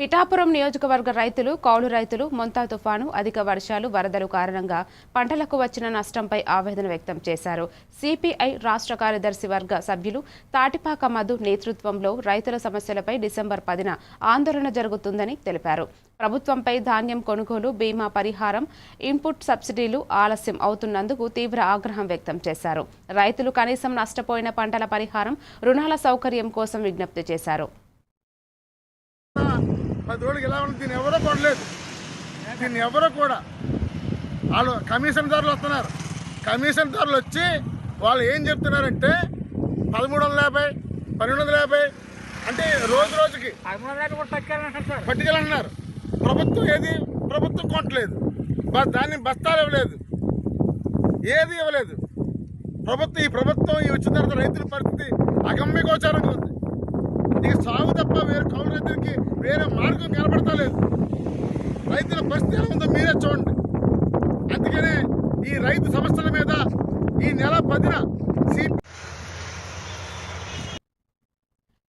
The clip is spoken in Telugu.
పిఠాపురం నియోజకవర్గ రైతులు కౌలు రైతులు మొంతా తుఫాను అధిక వర్షాలు వరదలు కారణంగా పంటలకు వచ్చిన నష్టంపై ఆవేదన వ్యక్తం చేశారు. సిపిఐ రాష్ట్ర కార్యదర్శి వర్గ సభ్యులు తాటిపాక మధు నేతృత్వంలో రైతుల సమస్యలపై డిసెంబర్ పదిన ఆందోళన జరుగుతుందని తెలిపారు. ప్రభుత్వంపై ధాన్యం కొనుగోలు బీమా పరిహారం ఇన్పుట్ సబ్సిడీలు ఆలస్యం అవుతున్నందుకు తీవ్ర ఆగ్రహం వ్యక్తం చేశారు. రైతులు కనీసం నష్టపోయిన పంటల పరిహారం రుణాల సౌకర్యం కోసం విజ్ఞప్తి చేశారు. పది రోజులకి ఎలా ఉంది? దీన్ని ఎవరో కొనలేదు. దీన్ని ఎవరో కూడా వాళ్ళు కమిషన్దారులు వస్తున్నారు. కమిషన్దారులు వచ్చి వాళ్ళు ఏం చెప్తున్నారంటే పదమూడు వందల యాభై పన్నెండు వందల యాభై అంటే రోజు రోజుకి పట్టుకెళ్ళంటున్నారు. ప్రభుత్వం ఏది? ప్రభుత్వం కొనట్లేదు. బస్ దాన్ని బస్తాలు ఇవ్వలేదు. ఏది ఇవ్వలేదు. ప్రభుత్వం ఈ ప్రభుత్వం ఈ వచ్చిన తర్వాత రైతుల పరిస్థితి అగమ్య గోచారంగా ఉంది. ఇక సాగు తప్ప వేరే రైతుల పరిస్థితి ఎలా ఉందో మీరే చూడండి. అందుకనే ఈ రైతు సమస్యల మీద ఈ నెల పదిన సిపి